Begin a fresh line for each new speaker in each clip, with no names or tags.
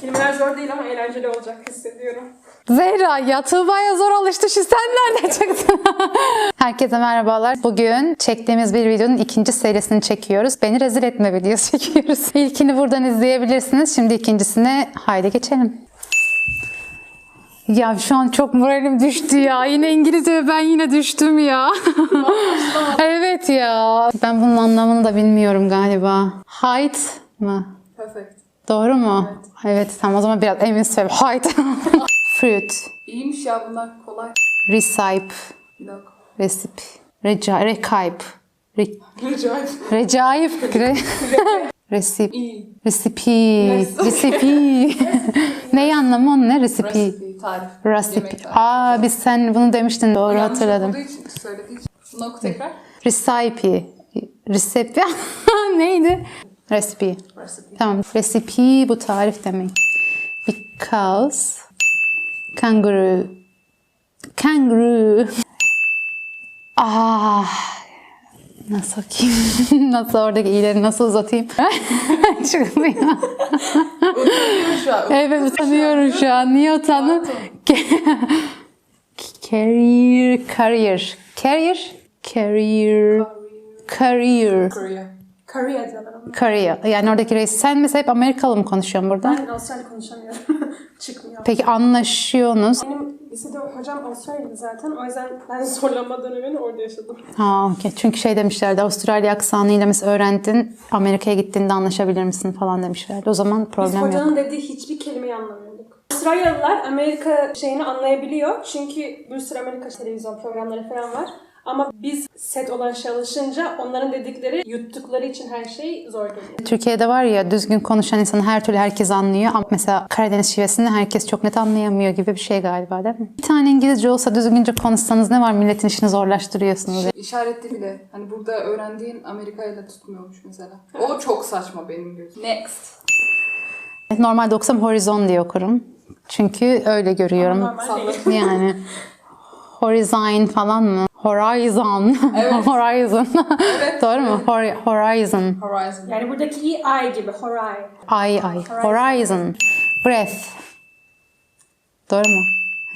Kelimeler zor değil ama eğlenceli olacak hissediyorum.
Zehra ya Tuğba'ya zor alıştı şu sen nereden çıktın? Herkese merhabalar. Bugün çektiğimiz bir videonun ikinci serisini çekiyoruz. Beni rezil etme videosu çekiyoruz. İlkini buradan izleyebilirsiniz. Şimdi ikincisine haydi geçelim. Ya şu an çok moralim düştü ya. Yine İngilizce ve ben yine düştüm ya. evet ya. Ben bunun anlamını da bilmiyorum galiba. Height mı?
Perfect.
Doğru mu? Evet. tamam o zaman biraz emin söyle. Height. Fruit.
İyiymiş ya bunlar kolay.
Recipe.
Dakika.
Recipe. Reca, recayip. Re,
Recep.
recayip. Re, recipe.
İyi.
Recipe. Recipe. ne anlamı onun ne? Recipe.
Recipe, tarif.
Recipe.
Yemek tarifi.
Aa biz sen bunu demiştin. Doğru
Yanlış
hatırladım.
olduğu için söylediği için. Şunu oku tekrar.
Recipe. Recipe. Neydi? Recipe.
Recipe.
Tamam. Recipe bu tarif demek. Because kangaroo. Kangaroo. Ah. Nasıl okuyayım? nasıl oradaki iyileri nasıl uzatayım? Çıkmıyor. Evet utanıyorum şu an. Niye utandım? Career, career, career, career, career,
Korea.
Korea diyorlar
career. Yani oradaki reis. Sen mesela hep Amerikalı mı konuşuyorsun burada?
Ben Avustralya konuşamıyorum. Çıkmıyor.
Peki anlaşıyorsunuz.
Benim lisede hocam Avustralya'da zaten. O yüzden ben zorlanma dönemini orada yaşadım.
Ha, okey. Çünkü şey demişlerdi Avustralya aksanıyla mesela öğrendin Amerika'ya gittiğinde anlaşabilir misin falan demişlerdi. O zaman
Biz
problem yok.
hocanın dediği hiçbir kelimeyi anlamıyorduk. Avustralyalılar Amerika şeyini anlayabiliyor. Çünkü bir sürü Amerika televizyon programları falan var. Ama biz set olan şey alışınca onların dedikleri yuttukları için her şey zor geliyor.
Türkiye'de var ya düzgün konuşan insanı her türlü herkes anlıyor ama mesela Karadeniz şivesini herkes çok net anlayamıyor gibi bir şey galiba değil mi? Bir tane İngilizce olsa düzgünce konuşsanız ne var milletin işini zorlaştırıyorsunuz.
İşaretli bile. Hani burada öğrendiğin Amerika ile tutmuyormuş mesela. O çok saçma benim gözüm. Next.
Normalde okusam horizon diye okurum. Çünkü öyle görüyorum.
Normal değil.
Yani horizon falan mı? Horizon.
Evet.
horizon.
Evet.
Doğru mu? Hor- horizon.
Horizon.
Yani buradaki i ay gibi. Horay.
Ay ay. Horizon. Breath. Doğru mu?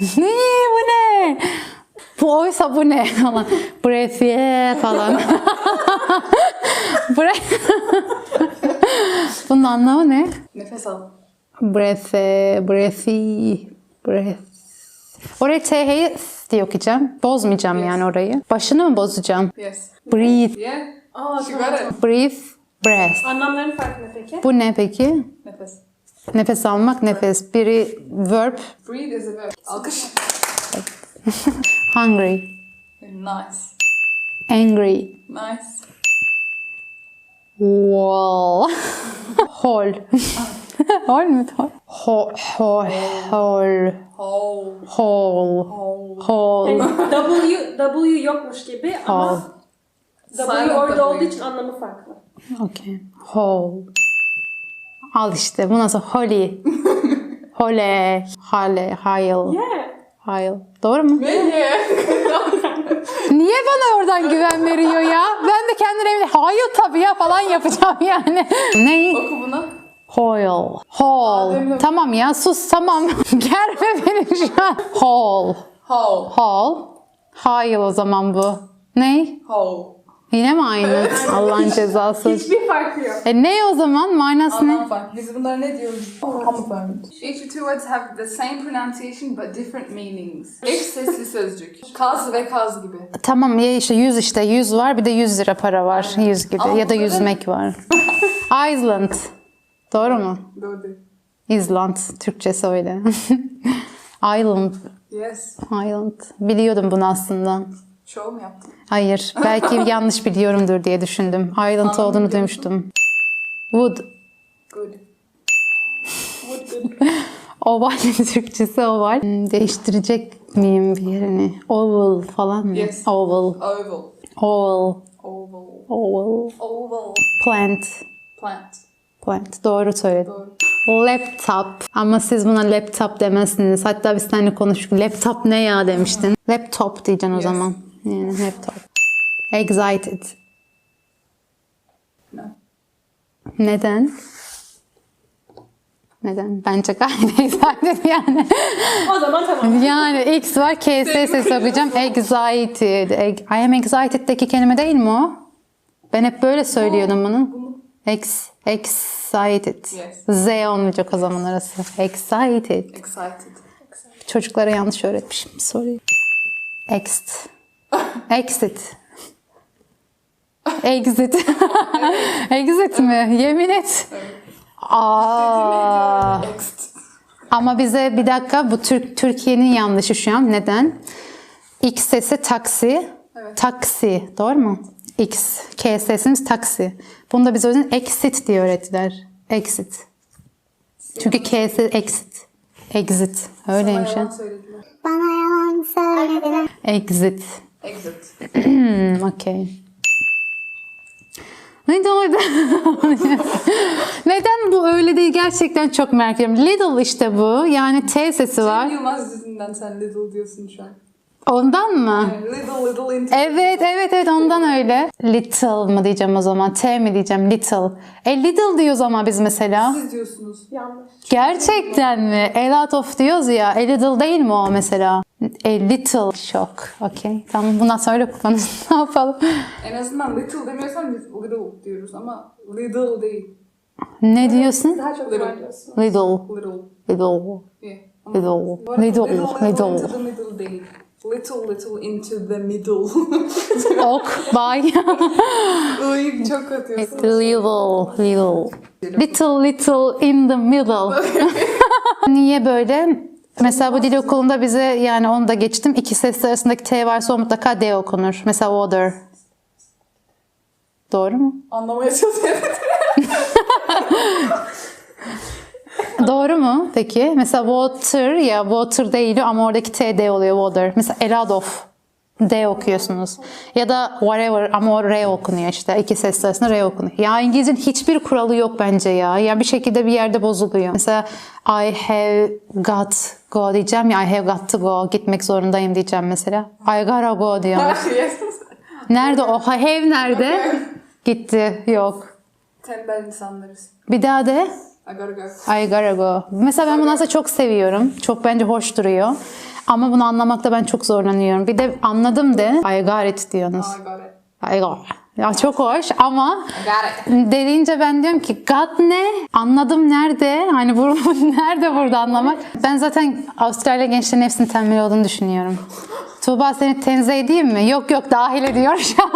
ne bu ne? Bu oysa bu ne falan. Breath yeah falan. Breath. Bunun anlamı ne?
Nefes al.
Breath, breathy, breath. Oraya TH'yi diye okuyacağım. Bozmayacağım
Yes.
yani orayı. Başını mı bozacağım?
Yes.
Breathe,
Yeah.
Aa,
She
tamam,
got it.
breathe, breath.
Anlamların farkı ne peki?
Bu ne peki?
Nefes.
Nefes almak, nefes. Biri verb,
Breathe is a verb. Alkış.
hungry,
Nice.
angry,
Nice.
wall, hole. hole, hole, Hole. hole,
Hole.
hole.
Yani W, W yokmuş gibi ama
Hole.
W orada olduğu için anlamı farklı.
Okay. Hole. Al işte bu nasıl? Holy. Hole. Hale. Hayıl.
Yeah.
Hayıl. Doğru mu?
Diye?
Niye bana oradan güven veriyor ya? Ben de kendine hayır tabii ya falan yapacağım yani. ne?
Oku bunu.
Hole.
Adem'le-
Tamam ya sus tamam. Germe beni şu an. Hole.
Hole.
Hole. Hayıl o zaman bu. Ne?
Hole.
Yine mi aynı? Allah'ın cezası.
Hiçbir farkı yok.
E ne o zaman? Manası ne?
Anlam farkı. Biz bunlara ne diyoruz? Homophones. Each two words have the same pronunciation but different meanings. Eş sesli sözcük. Kaz ve kaz gibi.
Tamam ya işte 100 işte 100 var bir de 100 lira para var 100 gibi
Ama
ya da
burada-
yüzmek var. Island. Doğru mu?
Doğru.
Island Türkçesi öyle. Island.
Yes.
Island. Biliyordum bunu aslında.
Show mu yaptın?
Hayır. Belki yanlış biliyorumdur diye düşündüm. Island
Anlamı
olduğunu duymuştum. Wood.
Good.
Wood good.
Oval Türkçesi oval. Hmm, Değiştirecek miyim bir yerini? Oval falan mı?
Yes.
Oval.
Oval.
Oval.
Oval.
Oval.
Oval.
Plant.
Plant.
Plant. Doğru söyledim.
Doğru.
Laptop. Ama siz buna laptop demezsiniz. Hatta biz seninle konuştuk. Laptop ne ya demiştin. Laptop diyeceksin o
Yes.
zaman. Yani laptop. Excited.
No.
Neden? Neden? Bence gayet excited yani.
O zaman tamam.
yani X var K sesi okuyacağım. Excited. I am excited'deki kelime değil mi o? Ben hep böyle söylüyordum bunu. Ex, excited.
Yes.
Z olmayacak o zaman arası. Excited.
Excited.
Çocuklara yanlış öğretmişim. Sorry. Ext. Exit. Exit. Exit mi? Yemin et. Aa. Ama bize bir dakika bu Türk Türkiye'nin yanlışı şu an. Neden? X sesi taksi. Taksi. Doğru mu? X. K sesimiz taksi. Bunu da bize o yüzden exit diye öğrettiler. Exit. Çünkü K sesi exit. Exit. Öyleymiş
söylediler.
Bana yalan söylediler.
Exit.
Exit.
Okey. Neden öyle? Neden bu öyle değil? Gerçekten çok merak ediyorum. Little işte bu. Yani T sesi var.
Cem Yılmaz yüzünden sen little diyorsun şu an.
Ondan mı?
Little little into
Evet, evet, evet ondan öyle. Little mı diyeceğim o zaman? T mi diyeceğim? Little. E little diyoruz ama biz mesela.
Siz diyorsunuz.
Yanlış.
Gerçekten mi? A lot of diyoruz ya. A little değil mi o mesela? A little shock. Okey. Tamam bundan sonra öyle kullanırız. ne yapalım?
En azından little demiyorsan biz little diyoruz ama little değil.
Ne diyorsun?
Daha çok
Little.
diyorsun.
Little.
Little.
Little.
Yeah.
Little.
Bu arada
Little.
little, little
Little.
into the middle değil. Little little into the middle.
Ok. Bye.
Iy çok atıyorsun.
little. Little. Little little in the middle. Niye böyle? Mesela bu dil okulunda bize yani onu da geçtim. İki ses arasındaki T varsa o mutlaka D okunur. Mesela water. Doğru mu?
Anlamaya çalışıyorum.
Doğru mu peki? Mesela water ya water değil ama oradaki T D oluyor water. Mesela a lot of D okuyorsunuz. Ya da whatever ama o R okunuyor işte. İki ses arasında R okunuyor. Ya İngilizcenin hiçbir kuralı yok bence ya. Ya bir şekilde bir yerde bozuluyor. Mesela I have got go diyeceğim ya I have got to go. Gitmek zorundayım diyeceğim mesela. I gotta go diyorum. Nerede o? Have nerede? Gitti. Yok.
Tembel insanlarız.
Bir daha de.
I gotta go.
I gotta go. Mesela ben bunu aslında çok seviyorum. Çok bence hoş duruyor. Ama bunu anlamakta ben çok zorlanıyorum. Bir de anladım de I got it diyorsunuz.
I got it.
I got it. Ya çok hoş ama dediğince ben diyorum ki got ne? Anladım nerede? Hani bu nerede burada anlamak? Ben zaten Avustralya gençlerin hepsinin tembel olduğunu düşünüyorum. Tuğba seni tenzih edeyim mi? Yok yok dahil ediyor şu an.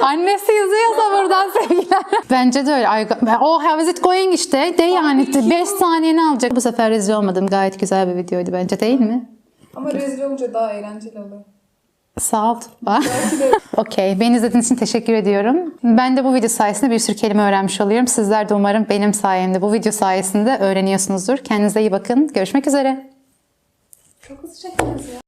Annesi yazıyorsa buradan sevgiler. Bence de öyle. Got- Oh how is it going işte. De yani 5 saniyeni alacak. Bu sefer rezil olmadım. Gayet güzel bir videoydu bence değil mi?
Ama rezil olunca daha eğlenceli oluyor.
Sağ ol. Okey. Beni izlediğiniz için teşekkür ediyorum. Ben de bu video sayesinde bir sürü kelime öğrenmiş oluyorum. Sizler de umarım benim sayemde bu video sayesinde öğreniyorsunuzdur. Kendinize iyi bakın. Görüşmek üzere.
Çok hızlı çektiniz ya.